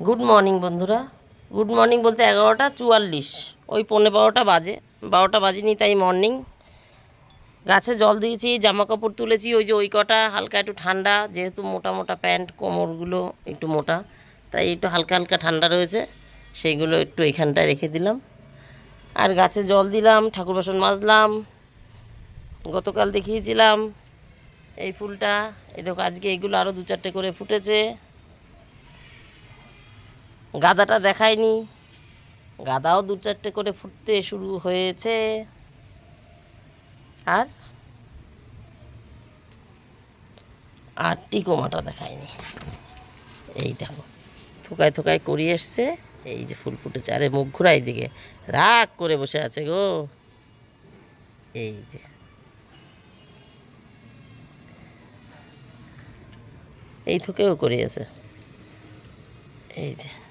Good morning বন্ধুরা। Good morning বলতে এগারোটা চুয়াল্লিশ। ওই পৌনে বারোটা বাজে। বারোটা বাজেনি তাই মর্নিং গাছে জল দিয়েছি জামা কাপড় তুলেছি, ওই যে ওই কটা, হালকা একটু ঠান্ডা, যেহেতু মোটা মোটা প্যান্ট, কোমরগুলো একটু মোটা, তাই একটু হালকা হালকা ঠান্ডা রয়েছে, সেইগুলো একটু এখানটায় রেখে দিলাম। আর গাছে জল দিলাম, ঠাকুর বাসন মাজলাম, গতকাল দেখিয়েছিলাম এই ফুলটা। এই দেখো, আজকে এগুলো আরও দু চারটে করে ফুটেছে। গাদাটা দেখায়নি। গাদাও দু চারটে করে ফুটতে শুরু হয়েছে। আর? আর টিকোমাটা দেখায়নি। এই দেখো, থোকায় থোকায় করি এসছে। এই যে ফুল ফুটেছে। আরে মুখ ঘুরাই দিকে রাগ করে বসে আছে গো। এই যে। এই থোকেও করিয়েছে এই যে।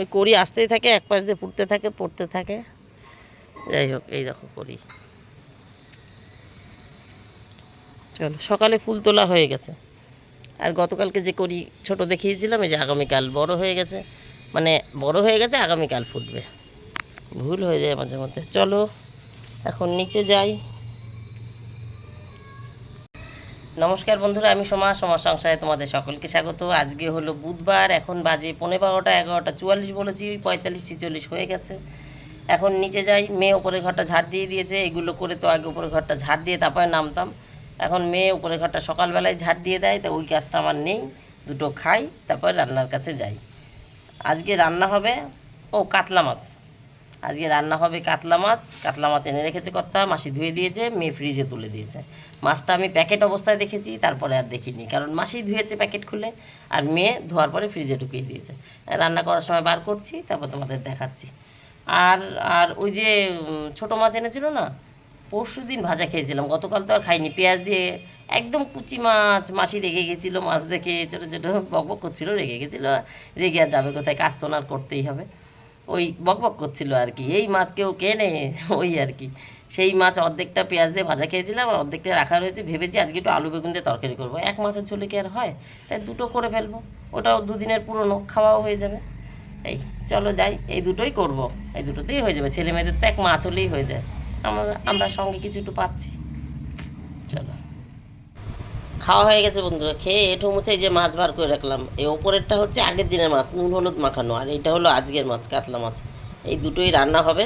ওই করি আসতেই থাকে, এক পাশ দিয়ে ফুটতে থাকে, পড়তে থাকে। যাই হোক, এই দেখো করি চলো, সকালে ফুল তোলা হয়ে গেছে। আর গতকালকে যে করি ছোট দেখিয়েছিলাম, এই যে আগামীকাল বড় হয়ে গেছে। মানে বড় হয়ে গেছে, আগামীকাল ফুটবে। ভুল হয়ে যায় মাঝে মধ্যে। চলো, এখন নিচে যাই। নমস্কার বন্ধুরা, আমি সোমা সোমা সংসারে তোমাদের সকলকে স্বাগত। আজকে হলো বুধবার, এখন বাজে পনেরো বারোটা, এগারোটা চুয়াল্লিশ বলেছি ওই পঁয়তাল্লিশ, ছিচল্লিশ হয়ে গেছে। এখন নিচে যাই, মেয়ে ওপরে ঘরটা ঝাড় দিয়ে দিয়েছে, এগুলো করে তো আগে উপরে ঘরটা ঝাড় দিয়ে তারপরে নামতাম। এখন মেয়ে উপরে ঘরটা সকালবেলায় ঝাড় দিয়ে দেয়, তা ওই কাজটা আমার নেই, দুটো খাই, তারপর রান্নার কাছে যাই। আজকে রান্না হবে, ও কাতলা মাছ। আজকে রান্না হবে কাতলা মাছ। কাতলা মাছ এনে রেখেছে কর্তা, মাসি ধুয়ে দিয়েছে, মেয়ে ফ্রিজে তুলে দিয়েছে। মাছটা আমি প্যাকেট অবস্থায় দেখেছি, তারপরে আর দেখিনি, কারণ মাসি ধুয়েছে প্যাকেট খুলে, আর মেয়ে ধোয়ার পরে ফ্রিজে ঢুকিয়ে দিয়েছে। রান্না করার সময় বার করছি, তারপর তোমাদের দেখাচ্ছি। আর আর ওই যে ছোটো মাছ এনেছিল না, পরশু দিন ভাজা খেয়েছিলাম, গতকাল তো আর খাইনি, পেঁয়াজ দিয়ে একদম কুচি মাছ, মাসি রেগে গেছিল, মাছ দেখে ছোটো ছোটো বকবক করছিল, রেগে গেছিল, রেগে আর যাবে কোথায়, কাজ তো আর করতেই হবে। ওই বকবক করছিল আর কি। এই মাছ কেউ কেনে? ওই আর কি। সেই মাছ অর্ধেকটা পেঁয়াজ দিয়ে ভাজা খেয়েছিলাম আর অর্ধেকটা রাখা রয়েছে। ভেবেছি আজকে একটু আলু বেগুন দিয়ে তরকারি করব। এক মাছের ঝোলে কি আর হয়? তাই দুটো করে ফেলব। ওটাও দুদিনের পুরনো, খাওয়াও হয়ে যাবে। এই, চলো যাই, এই দুটোই করব। এই দুটোতেই হয়ে যাবে। ছেলে মেয়েদের তো এক মাছ হলেই হয়ে যায়। আমরা আমরা সঙ্গে কিছু একটু পাচ্ছি। চলো। খাওয়া হয়ে গেছে বন্ধুরা, খেয়ে এঠো মুছে এই যে মাছ বার করে রাখলাম। এই ওপরেরটা হচ্ছে আগের দিনের মাছ, নুন, হলুদ মাখানো, আর এইটা হলো আজকের মাছ, কাতলা মাছ। এই দুটোই রান্না হবে।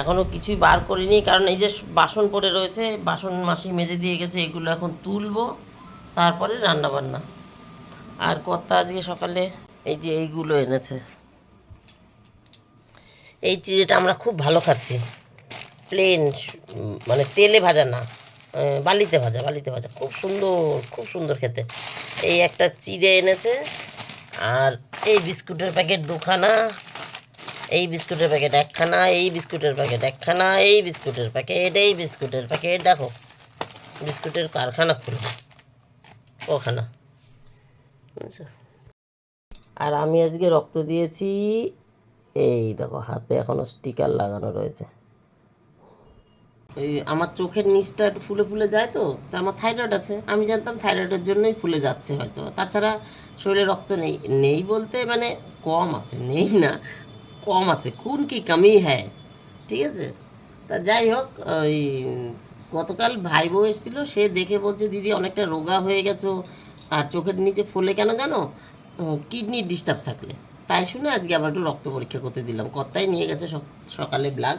এখনও কিছুই বার করিনি, কারণ এই যে বাসন পড়ে রয়েছে, বাসন মাসি মেজে দিয়ে গেছে, এগুলো এখন তুলবো, তারপরে রান্না বান্না আর কর্তা আজকে সকালে এই যে এইগুলো এনেছে। এই চিড়েটা আমরা খুব ভালো খাচ্ছি। প্লেন মানে তেলে ভাজা না। বালিতে ভাজা বালিতে ভাজা। খুব সুন্দর খুব সুন্দর খেতে। এই একটা চিড়ে এনেছে, আর এই বিস্কুটের প্যাকেট দুখানা, এই বিস্কুটের প্যাকেট একখানা, এই বিস্কুটের প্যাকেট একখানা, এই বিস্কুটের প্যাকেট, এই বিস্কুটের প্যাকেট। দেখো, বিস্কুটের কারখানা খুলবে। ওখানা। আর আমি আজকে রক্ত দিয়েছি। এই দেখো, হাতে এখনও স্টিকার লাগানো রয়েছে। ওই আমার চোখের নিচটা ফুলে ফুলে যায় তো, তা আমার থাইরয়েড আছে। আমি জানতাম থাইরয়েডের জন্যই ফুলে যাচ্ছে হয়তো। তাছাড়া শরীরে রক্ত নেই নেই বলতে মানে কম আছে, নেই না, কম আছে। খুন কি কমই হ্যায় ঠিক আছে? তা যাই হোক, ওই গতকাল ভাই বউ এসেছিল, সে দেখে বলছে, দিদি, অনেকটা রোগা হয়ে গেছো, আর চোখের নিচে ফুলে কেন জানো? কিডনির ডিস্টার্ব থাকলে। তাই শুনে আজকে আবার একটু রক্ত পরীক্ষা করতে দিলাম। কর্তাই নিয়ে গেছে সকালে ব্লাড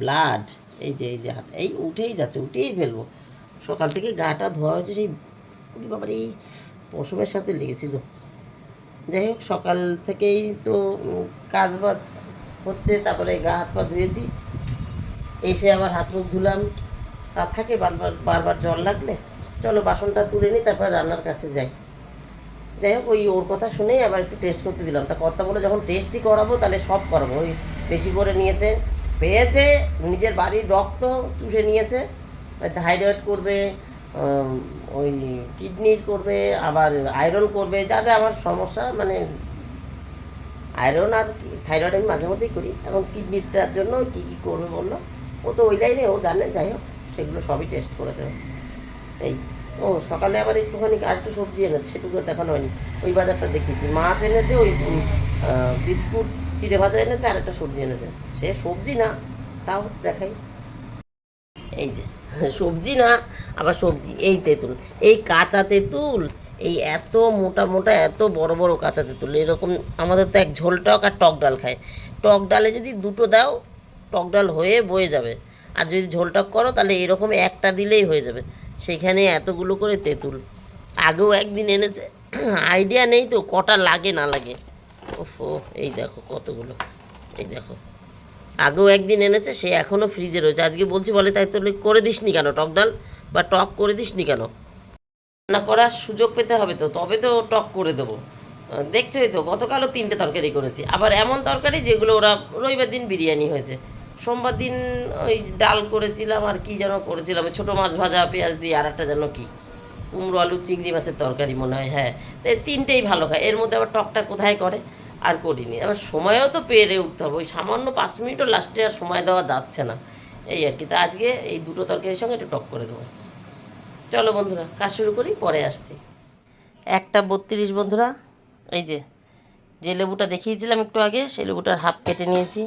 ব্লাড এই যে এই যে হাত, এই উঠেই যাচ্ছে, উঠেই ফেলব। সকাল থেকে গাটা ধোয়া হয়েছে, সেই বাবার এই পশমের সাথে লেগেছিল। যাই হোক, সকাল থেকেই তো কাজ বাজ হচ্ছে, তারপরে গা হাত পা ধুয়েছি। এসে আবার হাত মুখ ধুলাম। তা থাকে, বারবার বারবার জল লাগলে। চলো, বাসনটা তুলে নিই, তারপরে রান্নার কাছে যাই। যাই হোক, ওই ওর কথা শুনেই আবার একটু টেস্ট করতে দিলাম। তা কর্তা বলে, যখন টেস্টই করাবো, তাহলে সব করাবো। ওই বেশি করে নিয়েছে। পেয়েছে, নিজের বাড়ির রক্ত চুষে নিয়েছে থাইরয়েড করবে ওই কিডনির করবে, আবার আয়রন করবে, যা যা আমার সমস্যা মানে আয়রন আর থাইরয়েড আমি মাঝে মধ্যেই করি, এবং কিডনিটার জন্য কী কী করবে বলল, ও তো ওই লাইনে, ও জানে, যাই হোক, সেগুলো সবই টেস্ট করে দেবে। এই, ও সকালে আবার একটুখানি আর একটু সবজি এনেছে, সেটুকু দেখানো হয়নি, ওই বাজারটা দেখিয়েছি। মাছ এনেছে, ওই বিস্কুট, চিড়ে ভাজা এনেছে আর একটা সবজি এনেছে। সে সবজি না, তাও দেখাই। এই যে, সবজি না, আবার সবজি, এই তেঁতুল। এই কাঁচা তেঁতুল, এই এত মোটা মোটা, এত বড় বড় কাঁচা তেঁতুল, এরকম আমাদের তো এক ঝোল টক আর টক ডাল খায়। টক ডালে যদি দুটো দাও, টক ডাল হয়ে বয়ে যাবে। আর যদি ঝোল টক করো, তাহলে এরকম একটা দিলেই হয়ে যাবে। সেখানে এতগুলো করে তেঁতুল। আগেও একদিন এনেছে, আইডিয়া নেই তো, কটা লাগে না লাগে। ওফো, এই দেখো কতগুলো, এই দেখো। আগেও একদিন এনেছে, সে এখনও ফ্রিজে রয়েছে। আজকে বলছি বলে, তাই তো করে দিসনি কেন টক ডাল? বা টক করে দিসনি কেন? রান্না করার সুযোগ পেতে হবে তো, তবে তো টক করে দেবো। দেখছোই তো, গতকালও তিনটে তরকারি করেছি। আবার এমন তরকারি যেগুলো ওরা রবিবার দিন বিরিয়ানি হয়েছে। সোমবার দিন ওই ডাল করেছিলাম, আর কি যেন করেছিলাম ছোটো মাছ ভাজা, পেঁয়াজ দিয়ে আর একটা যেন কি, কুমড়ো আলু, চিংড়ি মাছের তরকারি মনে হয় হ্যাঁ। তো এই তিনটেই ভালো খায়। এর মধ্যে আবার টকটা কোথায় করে? আর করিনি। এবার সময়ও তো পেরে উঠতে হবে। ওই সামান্য পাঁচ মিনিটও লাস্টে আর সময় দেওয়া যাচ্ছে না। এই আর কি। তা আজকে এই দুটো তরকারির সঙ্গে একটু টক করে দেবো। চলো বন্ধুরা, কাজ শুরু করি, পরে আসছি। একটা বত্রিশ বন্ধুরা, এই যে যে লেবুটা দেখিয়েছিলাম একটু আগে, সেই লেবুটার হাফ কেটে নিয়েছি।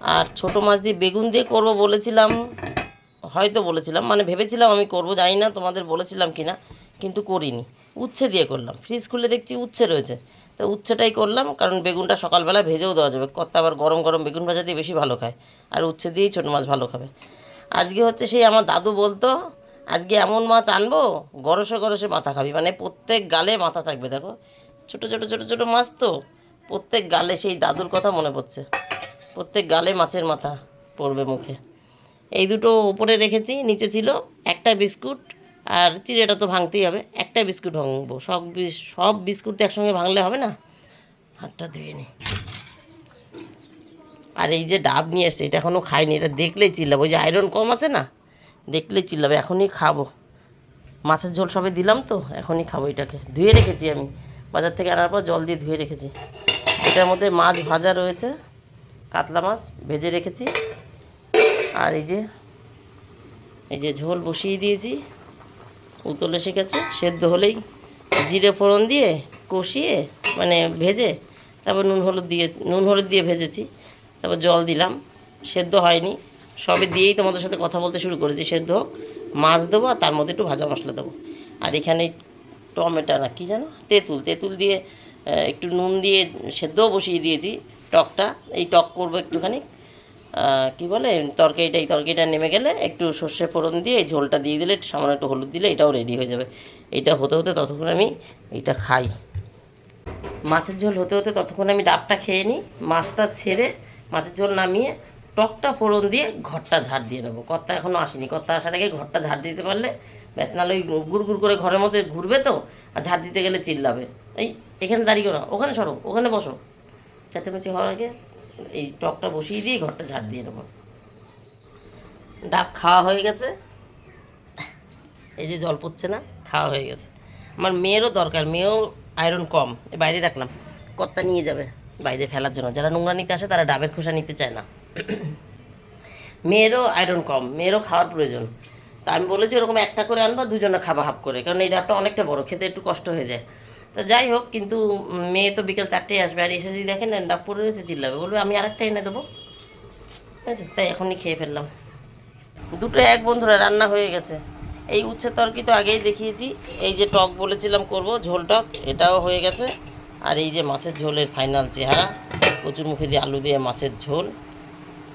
আর ছোট মাছ দিয়ে বেগুন দিয়ে করব বলেছিলাম, হয়তো বলেছিলাম মানে ভেবেছিলাম আমি করব, জানি না তোমাদের বলেছিলাম কি না কিন্তু করিনি। উচ্ছে দিয়ে করলাম। ফ্রিজ খুলে দেখছি উচ্ছে রয়েছে। তো উচ্ছেটাই করলাম, কারণ বেগুনটা সকালবেলা ভেজেও দেওয়া যাবে। কত আবার গরম গরম বেগুন ভাজা দিয়ে বেশি ভালো খায়। আর উচ্ছে দিয়েই ছোটো মাছ ভালো খাবে। আজকে হচ্ছে সেই আমার দাদু বলতো, আজকে এমন মাছ আনব, গরসে গরসে মাথা খাবি। মানে প্রত্যেক গালে মাথা থাকবে, দেখো। ছোট ছোট ছোট ছোট মাছ তো, প্রত্যেক গালে সেই দাদুর কথা মনে পড়ছে। প্রত্যেক গালে মাছের মাথা পড়বে মুখে। এই দুটো ওপরে রেখেছি, নিচে ছিল একটা বিস্কুট আর চিড়েটা তো ভাঙতেই হবে। একটা বিস্কুট ভাঙবো। সব সব বিস্কুট তো একসঙ্গে ভাঙলে হবে না? হাতটা ধুয়ে নি। আর এই যে ডাব নিয়ে এসছে, এটা এখনও খাইনি। এটা দেখলেই চিল্লাবো। ওই যে আয়রন কম আছে না? দেখলেই চিল্লাবে। এখনই খাব। মাছের ঝোল সবে দিলাম তো, এখনই খাব এটাকে। ধুয়ে রেখেছি আমি। বাজার থেকে আনার পর জল দিয়ে ধুয়ে রেখেছি। এটার মধ্যে মাছ ভাজা রয়েছে। কাতলা মাছ ভেজে রেখেছি। আর এই যে এই যে ঝোল বসিয়ে দিয়েছি। উতল এসে গেছে সেদ্ধ হলেই জিরে ফোড়ন দিয়ে কষিয়ে মানে ভেজে, তারপর নুন হলুদ দিয়ে, নুন হলুদ দিয়ে ভেজেছি, তারপর জল দিলাম, সেদ্ধ হয়নি, সবে দিয়েই তোমাদের সাথে কথা বলতে শুরু করেছি, সেদ্ধ হোক, মাছ দেবো আর তার মধ্যে একটু ভাজা মশলা দেবো। আর এখানে টমেটো না, কী জানো? তেঁতুল তেঁতুল দিয়ে একটু নুন দিয়ে সেদ্ধও বসিয়ে দিয়েছি টকটা, এই টক করব একটুখানি কি বলে তরকারিটা এই তরকারিটা নেমে গেলে একটু সর্ষে ফোড়ন দিয়ে এই ঝোলটা দিয়ে দিলে সামান্য একটু হলুদ দিলে এটাও রেডি হয়ে যাবে। এটা হতে হতে ততক্ষণ আমি এটা খাই। মাছের ঝোল হতে হতে ততক্ষণ আমি ডাবটা খেয়ে নিই। মাছটা ছেড়ে মাছের ঝোল নামিয়ে টকটা ফোড়ন দিয়ে ঘরটা ঝাড় দিয়ে নেব। কর্তা এখনও আসেনি। কর্তা আসার আগে ঘরটা ঝাড় দিতে পারলে ব্যাস, নাহলে ওই গুড় গুড় করে ঘরের মধ্যে ঘুরবে তো, আর ঝাড় দিতে গেলে চিল্লাবে। এই, এখানে দাঁড়িয়ে না, ওখানে সরো, ওখানে বসো। চেঁচামেচি হওয়ার আগে এই টকটা বসিয়ে দিয়ে ঘরটা ঝাড় দিয়ে নেব। ডাব খাওয়া হয়ে গেছে। এই যে জল পড়ছে না, খাওয়া হয়ে গেছে। আমার মেয়েরও দরকার, মেয়েও আয়রন কম। বাইরে রাখলাম কত্তা নিয়ে যাবে বাইরে ফেলার জন্য। যারা নোংরা নিতে আসে, তারা ডাবের খোসা নিতে চায় না। মেয়েরও আয়রন কম, মেয়েরও খাওয়ার প্রয়োজন। তা আমি বলেছি, ওরকম একটা করে আনবা, দুজনে খাবা হাফ করে। কারণ এই ডাবটা অনেকটা বড়, খেতে একটু কষ্ট হয়ে যায়। তো যাই হোক, কিন্তু মেয়ে তো বিকেল চারটেয় আসবে আর এসে যদি দেখেন ডাব পড়ে রয়েছে, চিল্লাবে। বলবে, আমি আরেকটা এনে দেবো। আছে? তাই এখনই খেয়ে ফেললাম। দুটো এক বন্ধুরা, রান্না হয়ে গেছে। এই উচ্ছে তরকি তো আগেই দেখিয়েছি। এই যে টক বলেছিলাম করব, ঝোল টক, এটাও হয়ে গেছে। আর এই যে মাছের ঝোলের ফাইনাল চেহারা, কচুর মুখে দিয়ে আলু দিয়ে মাছের ঝোল।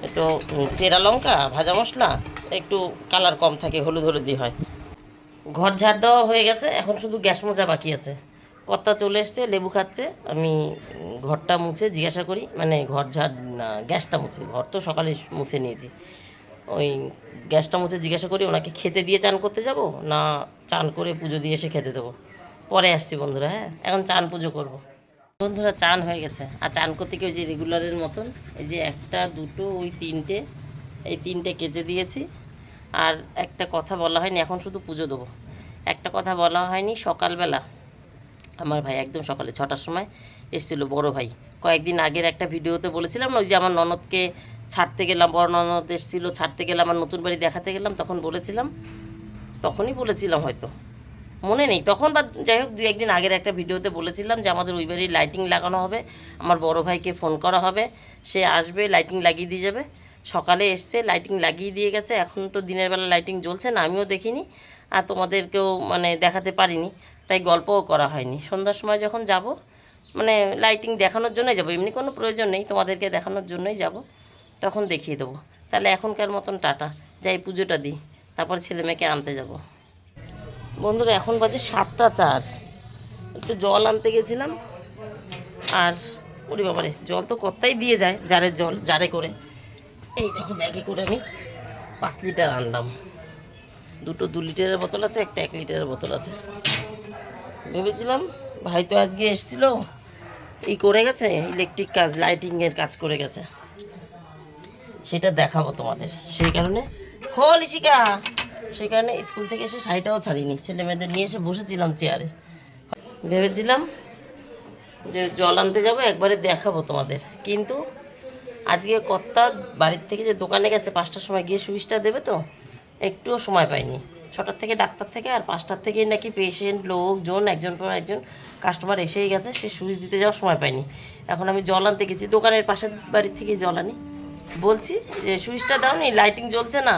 একটু চেরা লঙ্কা, ভাজা মশলা, একটু কালার কম থাকে, হলুদ হলুদি হয়। ঘর ঝাড় দেওয়া হয়ে গেছে, এখন শুধু গ্যাস মোজা বাকি আছে। কর্তা চলে এসছে, লেবু খাচ্ছে। আমি ঘরটা মুছে জিজ্ঞাসা করি মানে ঘর ঝাড়, না, গ্যাসটা মুছে, ঘর তো সকালে মুছে নিয়েছি। ওই গ্যাসটা মুছে জিজ্ঞাসা করি, ওনাকে খেতে দিয়ে চান করতে যাব, না চান করে পুজো দিয়ে এসে খেতে দেবো? পরে আসছি বন্ধুরা হ্যাঁ এখন চান পুজো করব। বন্ধুরা, চান হয়ে গেছে। আর চান করতে কি ওই যে রেগুলারের মতন, এই যে একটা, দুটো, ওই তিনটে, এই তিনটে কেচে দিয়েছি। আর একটা কথা বলা হয়নি, এখন শুধু পুজো দেবো। একটা কথা বলা হয়নি, সকালবেলা আমার ভাই একদম সকালে ছটার সময় এসেছিল, বড় ভাই। কয়েকদিন আগের একটা ভিডিওতে বলেছিলাম ওই যে আমার ননদকে ছাড়তে গেলাম, বড় ননদ এসেছিল, ছাড়তে গেলাম আমার নতুন বাড়ি দেখাতে গেলাম, তখন বলেছিলাম, তখনই বলেছিলাম হয়তো। মনে নেই, তখন বা যাই হোক দু একদিন আগের একটা ভিডিওতে বলেছিলাম যে আমাদের ওই বাড়ির লাইটিং লাগানো হবে, আমার বড় ভাইকে ফোন করা হবে, সে আসবে লাইটিং লাগিয়ে দিয়ে যাবে। সকালে এসছে লাইটিং লাগিয়ে দিয়ে গেছে, এখন তো দিনের বেলা লাইটিং জ্বলছে না, আমিও দেখিনি, আর তোমাদেরকেও মানে দেখাতে পারিনি। তাই গল্পও করা হয়নি। সন্ধ্যার সময় যখন যাব মানে লাইটিং দেখানোর জন্যই যাব, এমনি কোনো প্রয়োজন নেই, তোমাদেরকে দেখানোর জন্যই যাব, তখন দেখিয়ে দেবো। তাহলে এখনকার মতন টাটা, যাই পুজোটা দিই, তারপর ছেলে মেয়েকে আনতে যাব। বন্ধুরা, এখন বাজে সাতটা চার। একটু জল আনতে গেছিলাম, আর ওরে বাবারে, জল তো কত্তাই দিয়ে যায়, জারের জল, জারে করে। এই দেখো ব্যাগে করে আমি পাঁচ লিটার আনলাম। দুটো দু লিটারের বোতল আছে, একটা এক লিটারের বোতল আছে। ভেবেছিলাম, ভাই তো আজকে এসছিল, এই করে গেছে ইলেকট্রিক কাজ লাইটিংয়ের কাজ করে গেছে। সেটা দেখাবো তোমাদের। সেই কারণে খোল ইশিকা সেই কারণে স্কুল থেকে এসে শাড়িটাও ছাড়িনি। ছেলে মেয়েদের নিয়ে এসে বসেছিলাম চেয়ারে ভেবেছিলাম যে জল আনতে যাব, একবারে দেখাবো তোমাদের। কিন্তু আজকে কর্তা বাড়ির থেকে যে দোকানে গেছে, পাঁচটার সময় গিয়ে সুইচটা দেবে তো, একটুও সময় পাইনি। ছটার থেকে ডাক্তার থেকে আর পাঁচটার থেকেই নাকি পেশেন্ট লোকজন, একজন পর একজন কাস্টমার এসেই গেছে, সে সুইচ দিতে যাওয়ার সময় পাইনি এখন আমি জল আনতে গেছি, দোকানের পাশের বাড়ি থেকে জল আনি। বলছি যে, সুইচটা দাও নি লাইটিং জ্বলছে না।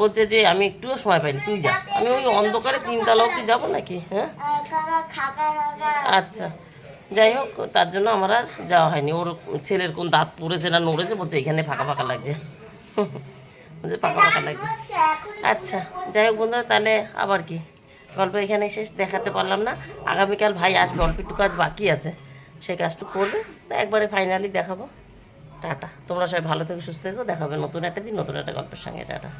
বলছে যে, আমি একটুও সময় পাইনি, তুই যা। আমি ওই অন্ধকারে তিনতলা অবধি যাব নাকি? হ্যাঁ? আচ্ছা যাই হোক, তার জন্য আমার আর যাওয়া হয়নি। ওর ছেলের কোন দাঁত পড়েছে না নড়েছে, বলছে এখানে ফাঁকা ফাঁকা লাগছে। বলছে পাকা পাকা লাগবে। আচ্ছা যাই হোক বন্ধুরা, তাহলে আবার কি? গল্প এখানে শেষ, দেখাতে পারলাম না। আগামীকাল ভাই আসবে, অল্প একটু কাজ বাকি আছে। সেই কাজটুকু করবে, তো একবারে ফাইনালি দেখাবো। টাটা। তোমরা সবাই ভালো থেকে, সুস্থ থেকো দেখাবে নতুন একটা দিন, নতুন একটা গল্পের সঙ্গে। টাটা।